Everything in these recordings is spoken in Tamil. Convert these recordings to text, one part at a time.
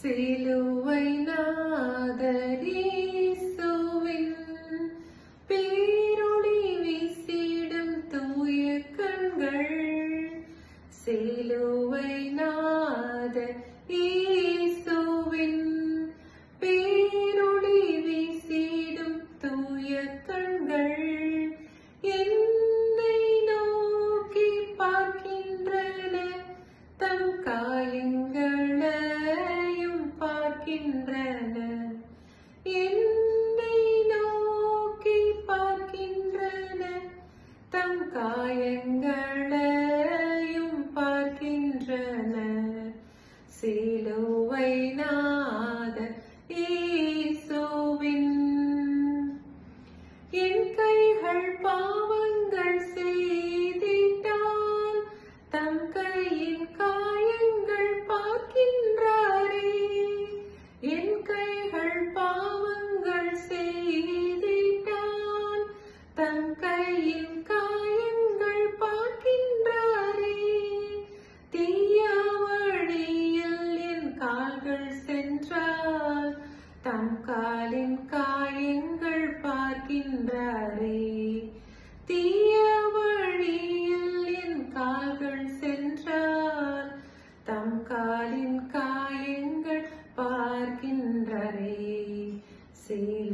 சிலுவை நாதரீசுவின் பேரொளி வீசிடும் தூய கண்கள். சிலுவை நாத இயேசுவின் பேரொளி வீசிடும் தூய கண்கள். என்னை நோக்கி பார்க்கின்றன தம் காயங்களையும் பார்க்கின்றன நம் காலின் காயங்கள் பார்க்கின்றாரே. தீய வழியில் என் கால்கள் சென்றார். தம் காலின் காயங்கள் பார்க்கின்றரே. சிலுவை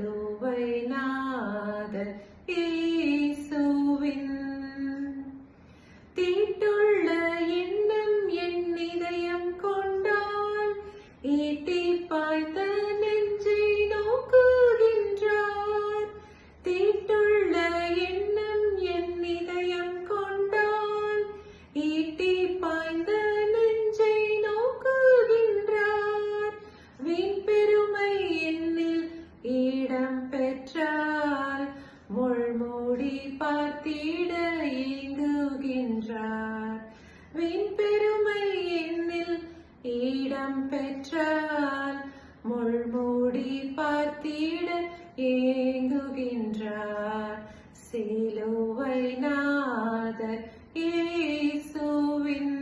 ஏங்குகின்றார். சிலுவை நாதர் இயேசுவின்.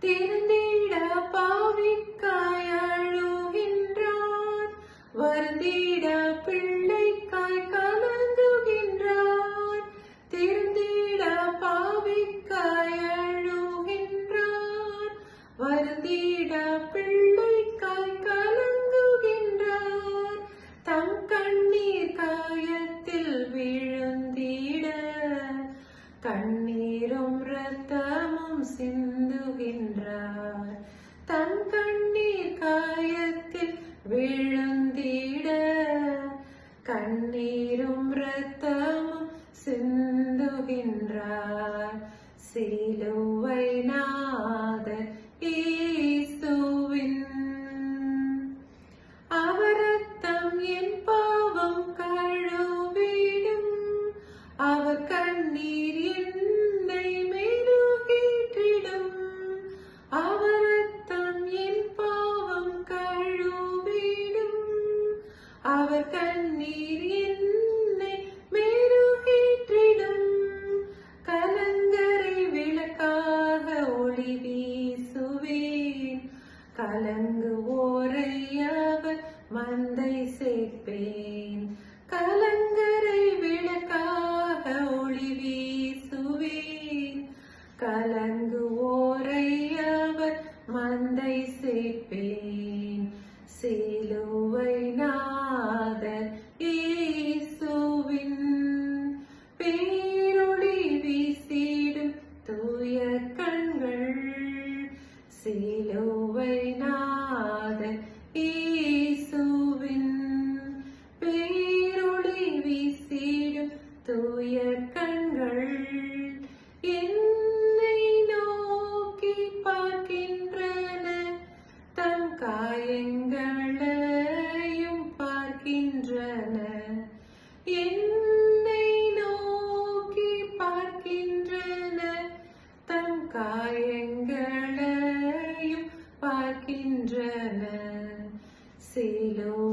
திருந்திட பாவிக்காய் அழுகின்றார். வருந்தீ கண்ணீரும் ரத்தமும் சிந்துகின்றார். தன் கண்ணீர் காயத்தில் விழுந்திட கண்ணீரும் இரத்தமும் அவர் கண்ணீர் என்னை மெருகேற்றிடும். கலங்கரை விளக்காக ஒளி வீசுவேன். கலங்கு அவர் மந்தை சேர்ப்பேன். கலங்கரை விளக்காக ஒளி வீசுவேன். கலங்கு அவர் மந்தை சேர்ப்பேன். சிலுவை நாதர் காயங்களையும் பார்க்கின்றன சிலுவை